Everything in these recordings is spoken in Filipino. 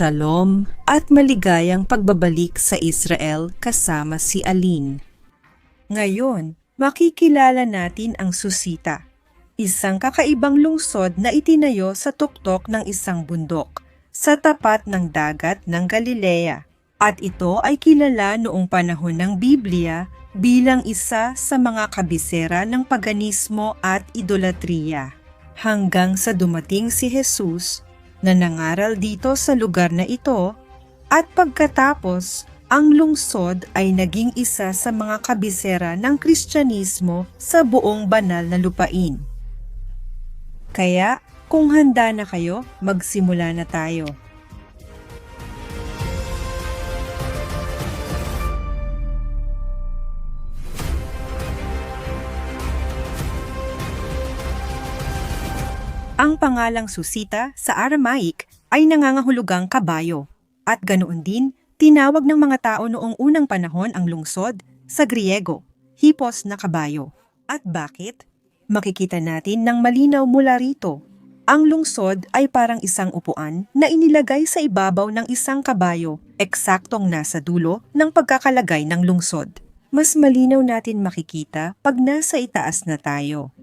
Shalom at maligayang pagbabalik sa Israel kasama si Aline. Ngayon, makikilala natin ang Susita, isang kakaibang lungsod na itinayo sa tuktok ng isang bundok sa tapat ng dagat ng Galilea. At ito ay kilala noong panahon ng Biblia bilang isa sa mga kabisera ng paganismo at idolatriya. Hanggang sa dumating si Jesus na nangaral dito sa lugar na ito at pagkatapos ang lungsod ay naging isa sa mga kabisera ng Kristyanismo sa buong banal na lupain. Kaya kung handa na kayo, magsimula na tayo. Ang pangalang Susita sa Aramaic ay nangangahulugang kabayo at ganoon din tinawag ng mga tao noong unang panahon ang lungsod sa Griego, hipos na kabayo. At bakit? Makikita natin ng malinaw mula rito. Ang lungsod ay parang isang upuan na inilagay sa ibabaw ng isang kabayo, eksaktong nasa dulo ng pagkakalagay ng lungsod. Mas malinaw natin makikita pag nasa itaas na tayo.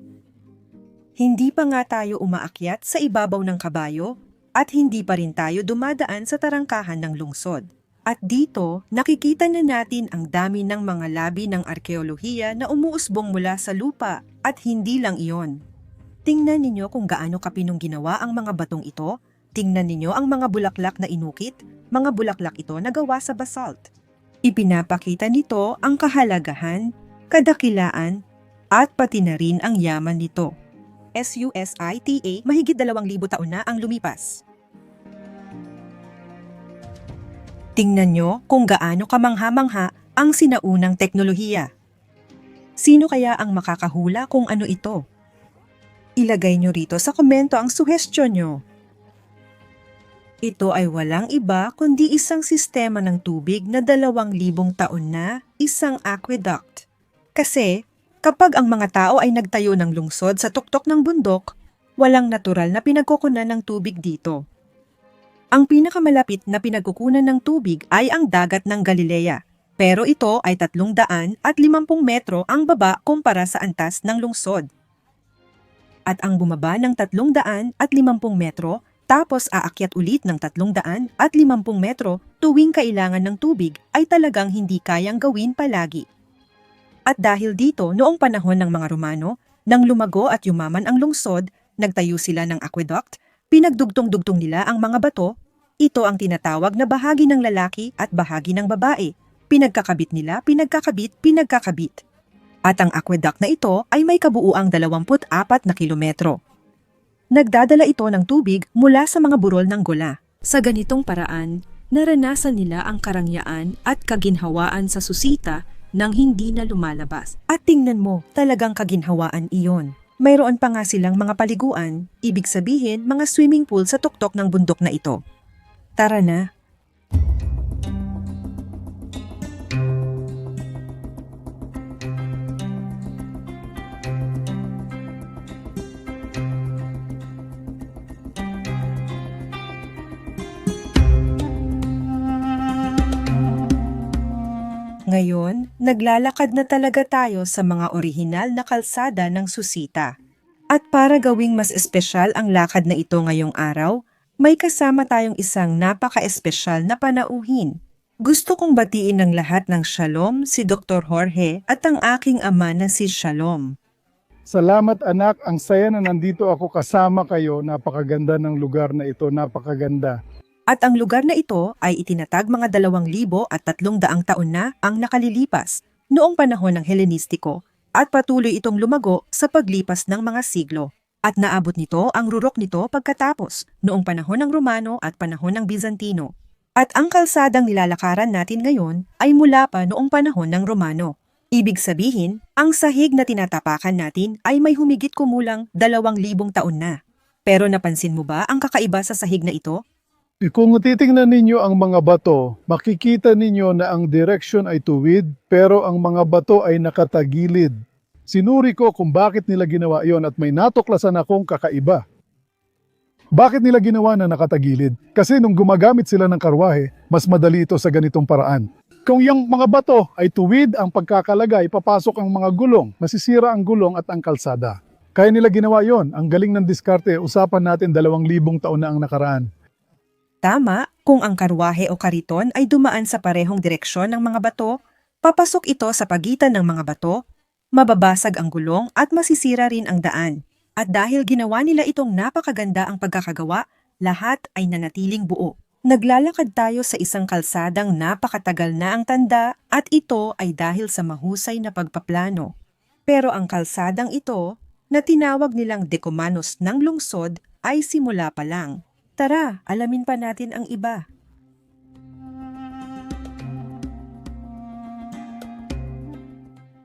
Hindi pa nga tayo umaakyat sa ibabaw ng kabayo at hindi pa rin tayo dumadaan sa tarangkahan ng lungsod. At dito, nakikita na natin ang dami ng mga labi ng arkeolohiya na umuusbong mula sa lupa at hindi lang iyon. Tingnan ninyo kung gaano kapinong ginawa ang mga batong ito. Tingnan ninyo ang mga bulaklak na inukit, mga bulaklak ito na gawa sa basalt. Ipinapakita nito ang kahalagahan, kadakilaan, at pati na rin ang yaman nito. SUSITA, mahigit dalawang libo taon na ang lumipas. Tingnan nyo kung gaano kamangha-mangha ang sinaunang teknolohiya. Sino kaya ang makakahula kung ano ito? Ilagay nyo rito sa komento ang suhestyon nyo. Ito ay walang iba kundi isang sistema ng tubig na dalawang libong taon na isang aqueduct. Kasi Kapag ang mga tao ay nagtayo ng lungsod sa tuktok ng bundok, walang natural na pinagkukunan ng tubig dito. Ang pinakamalapit na pinagkukunan ng tubig ay ang dagat ng Galilea, pero ito ay 300 at 50 metro ang baba kumpara sa antas ng lungsod. At ang bumaba ng 300 at 50 metro tapos aakyat ulit ng 300 at 50 metro tuwing kailangan ng tubig ay talagang hindi kayang gawin palagi. At dahil dito, noong panahon ng mga Romano, nang lumago at yumaman ang lungsod, nagtayo sila ng aqueduct, pinagdugtong-dugtong nila ang mga bato, ito ang tinatawag na bahagi ng lalaki at bahagi ng babae. Pinagkakabit nila, pinagkakabit, pinagkakabit. At ang aqueduct na ito ay may kabuuang 24 na kilometro. Nagdadala ito ng tubig mula sa mga burol ng gola. Sa ganitong paraan, naranasan nila ang karangyaan at kaginhawaan sa susita nang hindi na lumalabas. At tingnan mo, talagang kaginhawaan iyon. Mayroon pa nga silang mga paliguan, ibig sabihin mga swimming pool sa tuktok ng bundok na ito. Tara na, Ngayon, naglalakad na talaga tayo sa mga orihinal na kalsada ng Susita. At para gawing mas espesyal ang lakad na ito ngayong araw, may kasama tayong isang napaka-espesyal na panauhin. Gusto kong batiin ng lahat ng Shalom si Dr. Jorge at ang aking ama na si Shalom. Salamat anak, ang saya na nandito ako kasama kayo. Napakaganda ng lugar na ito, napakaganda. At ang lugar na ito ay itinatag mga dalawang libo at tatlong daang taon na ang nakalilipas noong panahon ng Helenistiko at patuloy itong lumago sa paglipas ng mga siglo. At naabot nito ang rurok nito pagkatapos noong panahon ng Romano at panahon ng Bizantino. At ang kalsadang nilalakaran natin ngayon ay mula pa noong panahon ng Romano. Ibig sabihin, ang sahig na tinatapakan natin ay may humigit kumulang dalawang libong taon na. Pero napansin mo ba ang kakaiba sa sahig na ito? Kung titingnan ninyo ang mga bato, makikita ninyo na ang direction ay tuwid, pero ang mga bato ay nakatagilid. Sinuri ko kung bakit nila ginawa yon at may natuklasan akong kakaiba. Bakit nila ginawa na nakatagilid? Kasi nung gumagamit sila ng karwahe, mas madali ito sa ganitong paraan. Kung yung mga bato ay tuwid ang pagkakalagay, papasok ang mga gulong, masisira ang gulong at ang kalsada. Kaya nila ginawa yon. Ang galing ng diskarte, usapan natin dalawang libong taon na ang nakaraan. Tama, kung ang karwahe o kariton ay dumaan sa parehong direksyon ng mga bato, papasok ito sa pagitan ng mga bato, mababasag ang gulong at masisira rin ang daan. At dahil ginawa nila itong napakaganda ang pagkakagawa, lahat ay nanatiling buo. Naglalakad tayo sa isang kalsadang napakatagal na ang tanda at ito ay dahil sa mahusay na pagpaplano. Pero ang kalsadang ito, na tinawag nilang Decumanus ng lungsod, ay simula pa lang. Tara, alamin pa natin ang iba.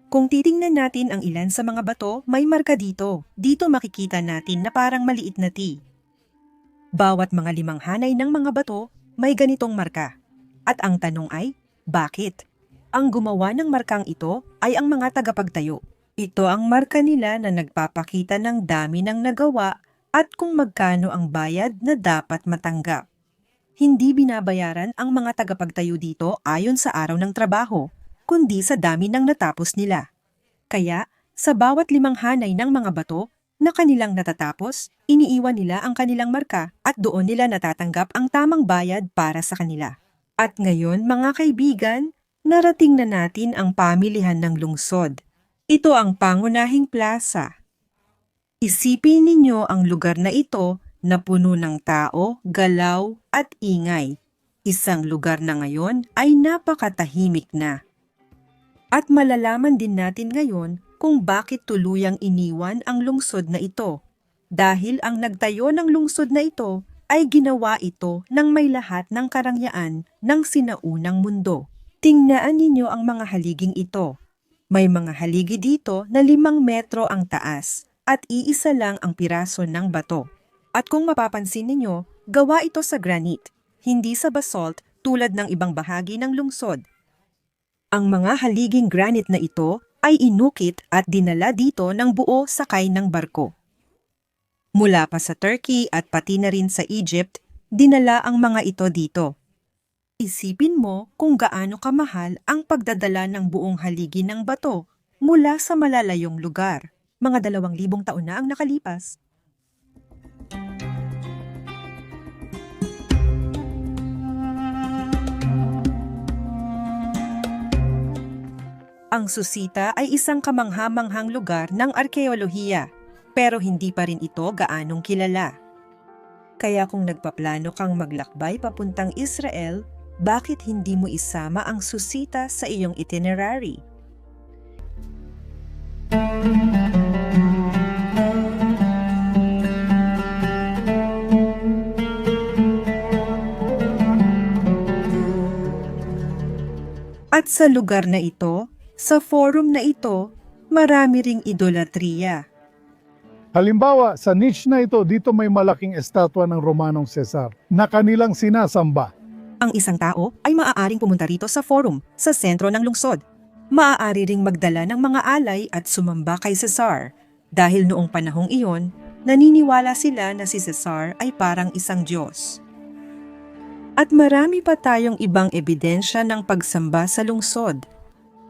Kung titingnan natin ang ilan sa mga bato, may marka dito. Dito makikita natin na parang maliit na T. Bawat mga limang hanay ng mga bato, may ganitong marka. At ang tanong ay, bakit? Ang gumawa ng markang ito ay ang mga tagapagtayo. Ito ang marka nila na nagpapakita ng dami ng nagawa at kung magkano ang bayad na dapat matanggap. Hindi binabayaran ang mga tagapagtayo dito ayon sa araw ng trabaho, kundi sa dami ng natapos nila. Kaya, sa bawat limang hanay ng mga bato na kanilang natatapos, iniiwan nila ang kanilang marka at doon nila natatanggap ang tamang bayad para sa kanila. At ngayon, mga kaibigan, narating na natin ang pamilihan ng lungsod. Ito ang pangunahing plaza. Isipin ninyo ang lugar na ito na puno ng tao, galaw at ingay. Isang lugar na ngayon ay napakatahimik na. At malalaman din natin ngayon kung bakit tuluyang iniwan ang lungsod na ito. Dahil ang nagtayo ng lungsod na ito ay ginawa ito ng may lahat ng karangyaan ng sinaunang mundo. Tingnan ninyo ang mga haliging ito. May mga haligi dito na limang metro ang taas at iisa lang ang piraso ng bato. At kung mapapansin ninyo, gawa ito sa granite, hindi sa basalt tulad ng ibang bahagi ng lungsod. Ang mga haliging granite na ito ay inukit at dinala dito ng buo sakay ng barko. Mula pa sa Turkey at pati na rin sa Egypt, dinala ang mga ito dito. Isipin mo kung gaano kamahal ang pagdadala ng buong haligi ng bato mula sa malalayong lugar. Mga dalawang libong taon na ang nakalipas. Ang Susita ay isang kamanghamanghang lugar ng arkeolohiya, pero hindi pa rin ito gaanong kilala. Kaya kung nagpaplano kang maglakbay papuntang Israel, bakit hindi mo isama ang Susita sa iyong itinerary? At sa lugar na ito, sa forum na ito, marami ring idolatriya. Halimbawa, sa niche na ito, dito may malaking estatwa ng Romanong Cesar na kanilang sinasamba. Ang isang tao ay maaaring pumunta rito sa forum, sa sentro ng lungsod. Maaari ring magdala ng mga alay at sumamba kay Cesar. Dahil noong panahong iyon, naniniwala sila na si Cesar ay parang isang Diyos. At marami pa tayong ibang ebidensya ng pagsamba sa lungsod.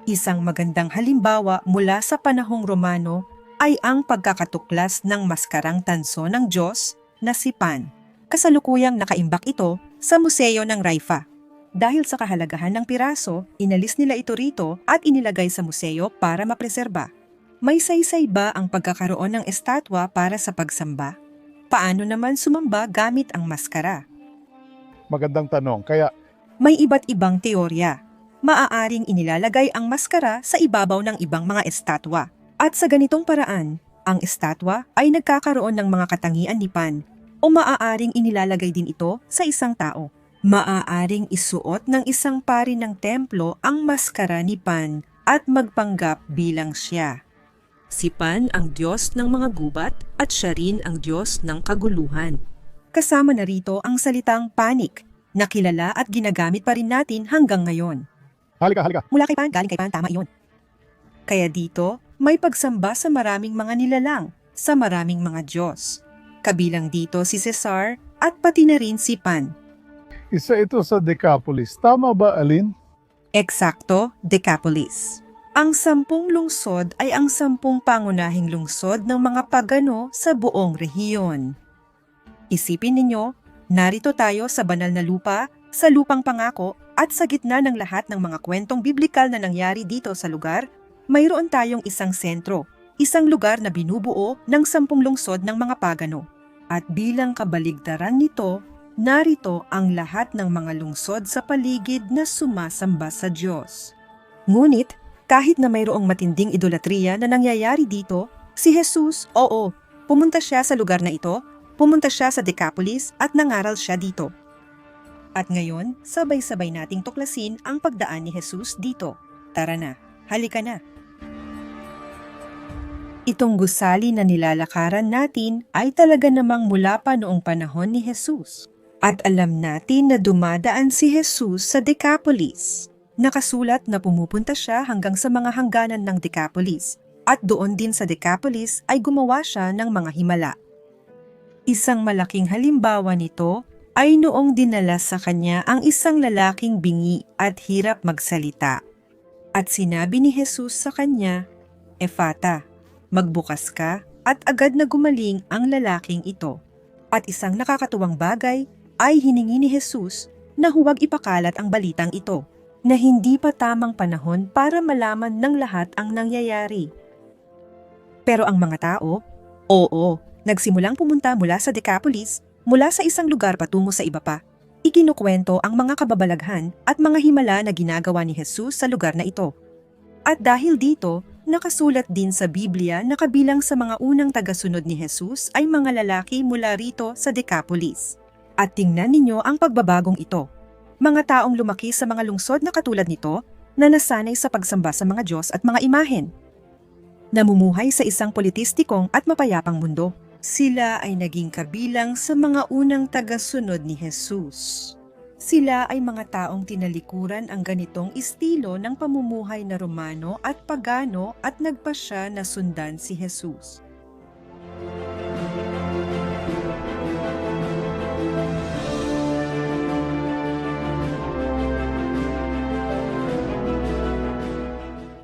Isang magandang halimbawa mula sa panahong Romano ay ang pagkakatuklas ng maskarang tanso ng Diyos na si Pan. Kasalukuyang nakaimbak ito sa Museo ng Raifa. Dahil sa kahalagahan ng piraso, inalis nila ito rito at inilagay sa museo para mapreserba. May saysay ba ang pagkakaroon ng estatwa para sa pagsamba? Paano naman sumamba gamit ang maskara? Magandang tanong. Kaya May iba't ibang teorya. Maaaring inilalagay ang maskara sa ibabaw ng ibang mga estatwa. At sa ganitong paraan, ang estatwa ay nagkakaroon ng mga katangian ni Pan o maaaring inilalagay din ito sa isang tao. Maaaring isuot ng isang pari ng templo ang maskara ni Pan at magpanggap bilang siya. Si Pan ang Diyos ng mga gubat at siya rin ang Diyos ng kaguluhan. Kasama na rito ang salitang panic na kilala at ginagamit pa rin natin hanggang ngayon. halika, halika. Mula kay Pan, galing kay Pan, tama iyon. Kaya dito, may pagsamba sa maraming mga nilalang, sa maraming mga Diyos. Kabilang dito si Cesar at pati na rin si Pan. Isa ito sa Decapolis. Tama ba, Alin? Eksakto, Decapolis. Ang sampung lungsod ay ang sampung pangunahing lungsod ng mga pagano sa buong rehiyon. Isipin ninyo, narito tayo sa banal na lupa, sa lupang pangako, at sa gitna ng lahat ng mga kwentong biblikal na nangyari dito sa lugar, mayroon tayong isang sentro, isang lugar na binubuo ng sampung lungsod ng mga pagano. At bilang kabaligtaran nito, narito ang lahat ng mga lungsod sa paligid na sumasamba sa Diyos. Ngunit, kahit na mayroong matinding idolatriya na nangyayari dito, si Jesus, oo, pumunta siya sa lugar na ito, pumunta siya sa Decapolis at nangaral siya dito. At ngayon, sabay-sabay nating tuklasin ang pagdaan ni Jesus dito. Tara na, halika na. Itong gusali na nilalakaran natin ay talaga namang mula pa noong panahon ni Jesus. At alam natin na dumadaan si Jesus sa Decapolis. Nakasulat na pumupunta siya hanggang sa mga hangganan ng Decapolis. At doon din sa Decapolis ay gumawa siya ng mga himala. Isang malaking halimbawa nito ay noong dinala sa kanya ang isang lalaking bingi at hirap magsalita. At sinabi ni Jesus sa kanya, Efata, magbukas ka at agad na gumaling ang lalaking ito. At isang nakakatuwang bagay ay hiningi ni Jesus na huwag ipakalat ang balitang ito, na hindi pa tamang panahon para malaman ng lahat ang nangyayari. Pero ang mga tao, oo, nagsimulang pumunta mula sa Decapolis, mula sa isang lugar patungo sa iba pa. Ikinukwento ang mga kababalaghan at mga himala na ginagawa ni Jesus sa lugar na ito. At dahil dito, nakasulat din sa Biblia na kabilang sa mga unang tagasunod ni Jesus ay mga lalaki mula rito sa Decapolis. At tingnan ninyo ang pagbabagong ito. Mga taong lumaki sa mga lungsod na katulad nito na nasanay sa pagsamba sa mga Diyos at mga imahen. Namumuhay sa isang politistikong at mapayapang mundo. Sila ay naging kabilang sa mga unang tagasunod ni Jesus. Sila ay mga taong tinalikuran ang ganitong estilo ng pamumuhay na Romano at Pagano at nagpasya na sundan si Jesus.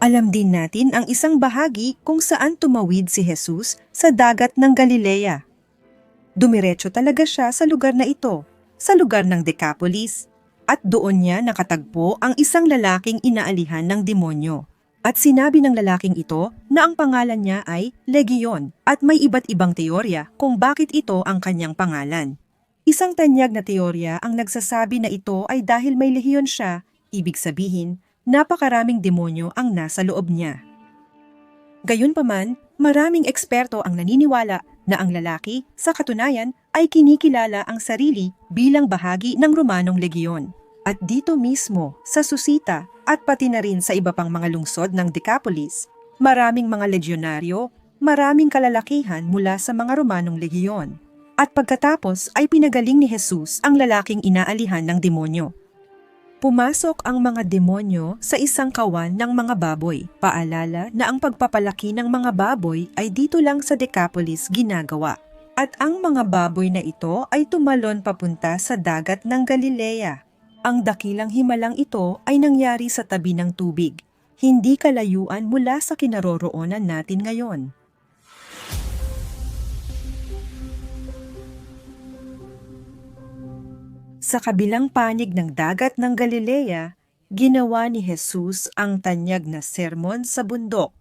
Alam din natin ang isang bahagi kung saan tumawid si Jesus sa dagat ng Galilea. Dumiretso talaga siya sa lugar na ito, sa lugar ng Decapolis, at doon niya nakatagpo ang isang lalaking inaalihan ng demonyo. At sinabi ng lalaking ito na ang pangalan niya ay Legion at may iba't ibang teorya kung bakit ito ang kanyang pangalan. Isang tanyag na teorya ang nagsasabi na ito ay dahil may lehiyon siya, ibig sabihin, napakaraming demonyo ang nasa loob niya. Gayunpaman, maraming eksperto ang naniniwala na ang lalaki, sa katunayan, ay kinikilala ang sarili bilang bahagi ng Romanong Legion. At dito mismo, sa Susita at pati na rin sa iba pang mga lungsod ng Decapolis, maraming mga ledyonaryo, maraming kalalakihan mula sa mga Romanong Legion. At pagkatapos ay pinagaling ni Jesus ang lalaking inaalihan ng demonyo. Pumasok ang mga demonyo sa isang kawan ng mga baboy. Paalala na ang pagpapalaki ng mga baboy ay dito lang sa Decapolis ginagawa. At ang mga baboy na ito ay tumalon papunta sa dagat ng Galilea. Ang dakilang himalang ito ay nangyari sa tabi ng tubig, hindi kalayuan mula sa kinaroroonan natin ngayon. Sa kabilang panig ng dagat ng Galilea, ginawa ni Jesus ang tanyag na sermon sa bundok.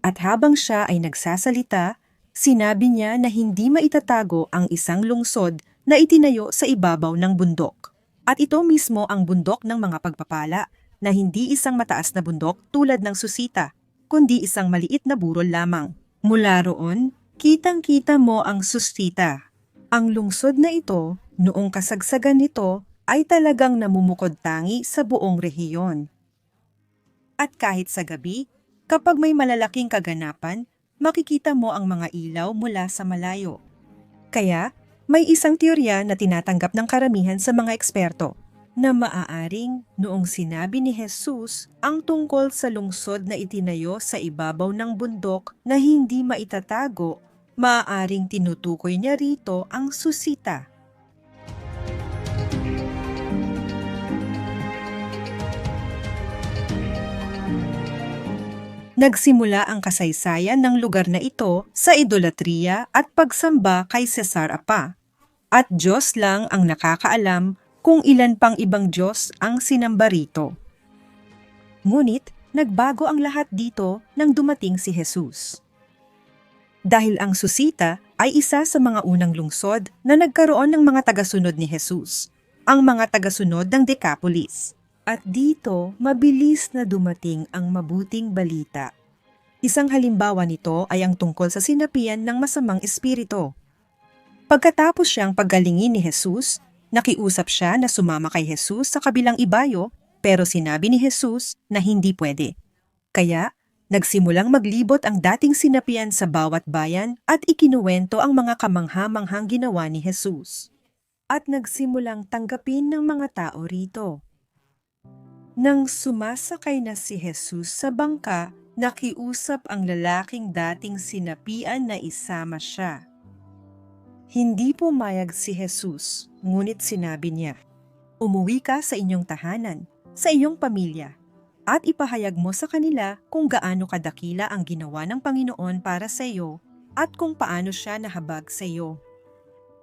At habang siya ay nagsasalita, sinabi niya na hindi maitatago ang isang lungsod na itinayo sa ibabaw ng bundok. At ito mismo ang bundok ng mga pagpapala na hindi isang mataas na bundok tulad ng susita, kundi isang maliit na burol lamang. Mula roon, kitang-kita mo ang susita. Ang lungsod na ito Noong kasagsagan nito ay talagang namumukod tangi sa buong rehiyon. At kahit sa gabi, kapag may malalaking kaganapan, makikita mo ang mga ilaw mula sa malayo. Kaya, may isang teorya na tinatanggap ng karamihan sa mga eksperto na maaaring noong sinabi ni Jesus ang tungkol sa lungsod na itinayo sa ibabaw ng bundok na hindi maitatago maaaring tinutukoy niya rito ang susita. Nagsimula ang kasaysayan ng lugar na ito sa idolatriya at pagsamba kay Cesar Apa. At Diyos lang ang nakakaalam kung ilan pang ibang Diyos ang sinamba rito. Ngunit, nagbago ang lahat dito nang dumating si Jesus. Dahil ang Susita ay isa sa mga unang lungsod na nagkaroon ng mga tagasunod ni Jesus, ang mga tagasunod ng Decapolis. At dito, mabilis na dumating ang mabuting balita. Isang halimbawa nito ay ang tungkol sa sinapian ng masamang espiritu. Pagkatapos siyang paggalingin ni Jesus, nakiusap siya na sumama kay Jesus sa kabilang ibayo pero sinabi ni Jesus na hindi pwede. Kaya, nagsimulang maglibot ang dating sinapian sa bawat bayan at ikinuwento ang mga kamangha-manghang ginawa ni Jesus. At nagsimulang tanggapin ng mga tao rito. Nang sumasakay na si Jesus sa bangka, nakiusap ang lalaking dating sinapian na isama siya. Hindi pumayag si Jesus, ngunit sinabi niya, Umuwi ka sa inyong tahanan, sa iyong pamilya, at ipahayag mo sa kanila kung gaano kadakila ang ginawa ng Panginoon para sa iyo at kung paano siya nahabag sa iyo.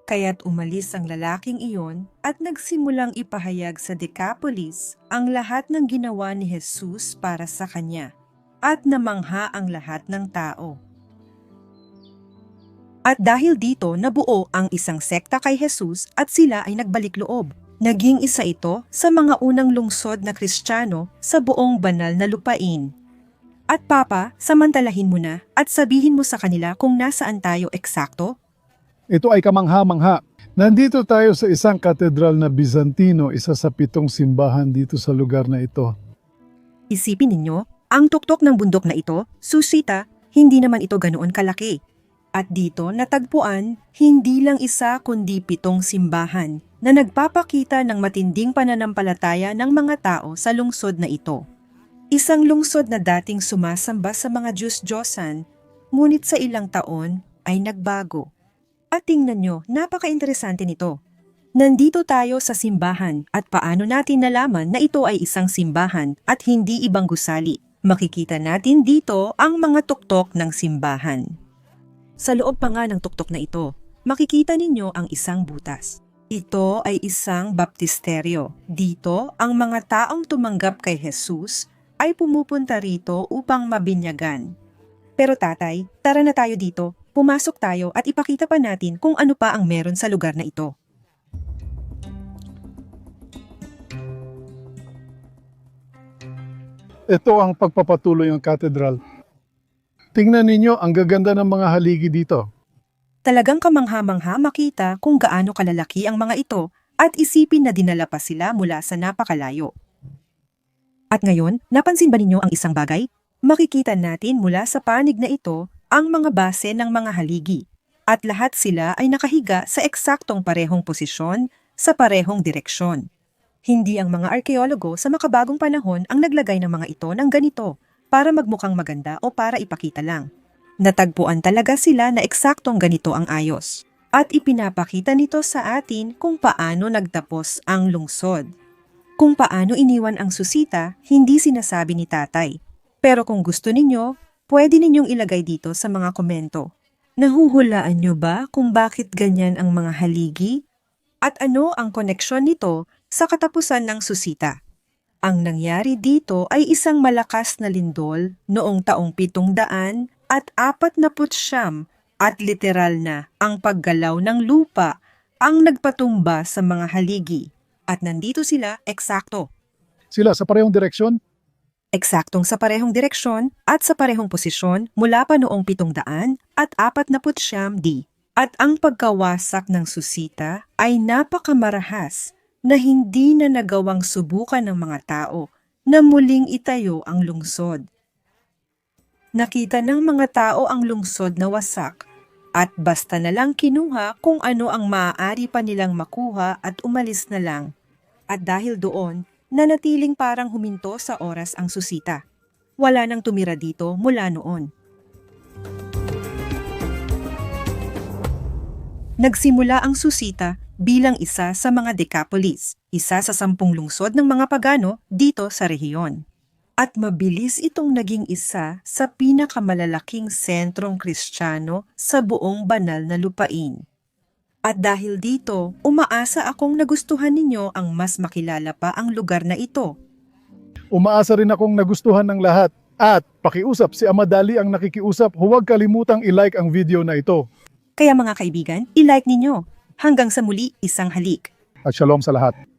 Kaya't umalis ang lalaking iyon at nagsimulang ipahayag sa Decapolis ang lahat ng ginawa ni Jesus para sa kanya at namangha ang lahat ng tao. At dahil dito nabuo ang isang sekta kay Jesus at sila ay nagbalik loob. Naging isa ito sa mga unang lungsod na Kristiyano sa buong banal na lupain. At Papa, samantalahin mo na at sabihin mo sa kanila kung nasaan tayo eksakto Ito ay kamangha-mangha. Nandito tayo sa isang katedral na Bizantino, isa sa pitong simbahan dito sa lugar na ito. Isipin ninyo, ang tuktok ng bundok na ito, Susita, hindi naman ito ganoon kalaki. At dito natagpuan, hindi lang isa kundi pitong simbahan na nagpapakita ng matinding pananampalataya ng mga tao sa lungsod na ito. Isang lungsod na dating sumasamba sa mga Diyos-Diyosan, ngunit sa ilang taon ay nagbago. At tingnan nyo, napaka-interesante nito. Nandito tayo sa simbahan at paano natin nalaman na ito ay isang simbahan at hindi ibang gusali. Makikita natin dito ang mga tuktok ng simbahan. Sa loob pa nga ng tuktok na ito, makikita ninyo ang isang butas. Ito ay isang baptisteryo. Dito, ang mga taong tumanggap kay Jesus ay pumupunta rito upang mabinyagan. Pero tatay, tara na tayo dito. Pumasok tayo at ipakita pa natin kung ano pa ang meron sa lugar na ito. Ito ang pagpapatuloy ng katedral. Tingnan ninyo ang gaganda ng mga haligi dito. Talagang kamangha-mangha makita kung gaano kalalaki ang mga ito at isipin na dinala pa sila mula sa napakalayo. At ngayon, napansin ba ninyo ang isang bagay? Makikita natin mula sa panig na ito ang mga base ng mga haligi at lahat sila ay nakahiga sa eksaktong parehong posisyon sa parehong direksyon. Hindi ang mga arkeologo sa makabagong panahon ang naglagay ng mga ito ng ganito para magmukhang maganda o para ipakita lang. Natagpuan talaga sila na eksaktong ganito ang ayos. At ipinapakita nito sa atin kung paano nagtapos ang lungsod. Kung paano iniwan ang susita, hindi sinasabi ni tatay. Pero kung gusto ninyo, pwede ninyong ilagay dito sa mga komento. Nahuhulaan nyo ba kung bakit ganyan ang mga haligi? At ano ang koneksyon nito sa katapusan ng susita? Ang nangyari dito ay isang malakas na lindol noong taong pitong daan at apat na putsyam at literal na ang paggalaw ng lupa ang nagpatumba sa mga haligi. At nandito sila eksakto. Sila sa parehong direksyon, Eksaktong sa parehong direksyon at sa parehong posisyon mula pa noong pitong daan at apat na putsyam di. At ang pagkawasak ng susita ay napakamarahas na hindi na nagawang subukan ng mga tao na muling itayo ang lungsod. Nakita ng mga tao ang lungsod na wasak at basta na lang kinuha kung ano ang maaari pa nilang makuha at umalis na lang. At dahil doon, nanatiling parang huminto sa oras ang susita. Wala nang tumira dito mula noon. Nagsimula ang Susita bilang isa sa mga Decapolis, isa sa sampung lungsod ng mga pagano dito sa rehiyon. At mabilis itong naging isa sa pinakamalalaking sentrong kristyano sa buong banal na lupain. At dahil dito, umaasa akong nagustuhan ninyo ang mas makilala pa ang lugar na ito. Umaasa rin akong nagustuhan ng lahat. At pakiusap si Amadali ang nakikiusap, huwag kalimutang i-like ang video na ito. Kaya mga kaibigan, i-like ninyo. Hanggang sa muli, isang halik. At shalom sa lahat.